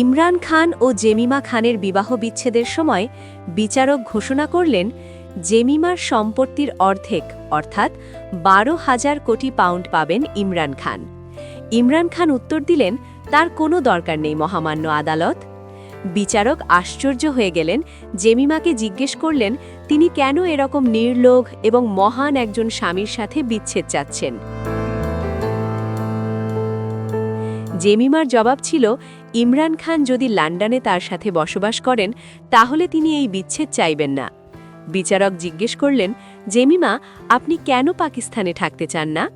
ইমরান খান ও Jemimah খানের বিবাহ বিচ্ছেদের সময় বিচারক ঘোষণা করলেন, জেমিমার সম্পত্তির অর্ধেক, অর্থাৎ বারো হাজার কোটি পাউন্ড পাবেন ইমরান খান। ইমরান খান উত্তর দিলেন, তার কোনো দরকার নেই মহামান্য আদালত। বিচারক আশ্চর্য হয়ে গেলেন, জেমিমাকে জিজ্ঞেস করলেন, তিনি কেন এরকম নির্লোভ এবং মহান একজন স্বামীর সাথে বিচ্ছেদ চাচ্ছেন? জেমিমার জবাব ছিল, ইমরান খান যদি লন্ডনে তার সাথে বসবাস করেন, তাহলে তিনি এই বিচ্ছেদ চাইবেন না। বিচারক জিজ্ঞেস করলেন, জেমিমা, আপনি কেন পাকিস্তানে থাকতে চান না?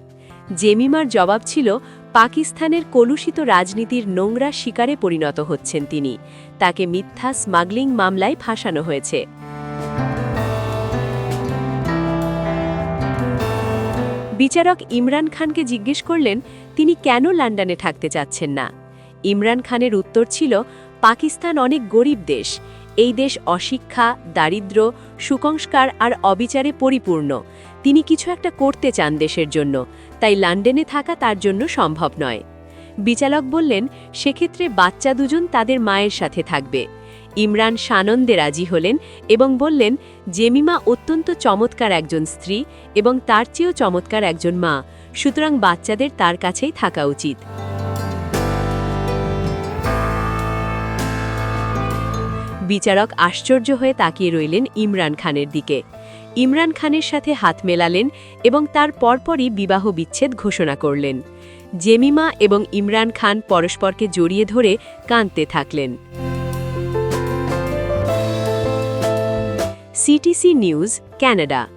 জেমিমার জবাব ছিল, পাকিস্তানের কলুষিত রাজনীতির নোংরা শিকারে পরিণত হচ্ছেন তিনি। তাকে মিথ্যা স্মাগলিং মামলায় ফাঁসানো হয়েছে। বিচারক ইমরান খানকে জিজ্ঞেস করলেন, তিনি কেন লন্ডনে থাকতে চাচ্ছেন না? ইমরান খানের উত্তর ছিল, পাকিস্তান অনেক গরিব দেশ। এই দেশ অশিক্ষা, দারিদ্র সুকংস্কার আর অবিচারে পরিপূর্ণ। তিনি কিছু একটা করতে চান দেশের জন্য, তাই লন্ডনে থাকা তার জন্য সম্ভব নয়। বিচারক বললেন, সেক্ষেত্রে বাচ্চা দুজন তাদের মায়ের সাথে থাকবে। ইমরান সানন্দে রাজি হলেন এবং বললেন, জেমিমা অত্যন্ত চমৎকার একজন স্ত্রী এবং তার চেয়েও চমৎকার একজন মা, সুতরাং বাচ্চাদের তার কাছেই থাকা উচিত। বিচারক আশ্চর্য হয়ে তাকিয়ে রইলেন ইমরান খানের দিকে। ইমরান খানের সাথে হাত মেলালেন এবং তার পরপরই বিবাহ বিচ্ছেদ ঘোষণা করলেন। জেমিমা এবং ইমরান খান পরস্পরকে জড়িয়ে ধরে কাঁদতে থাকলেন। CTC News, Canada.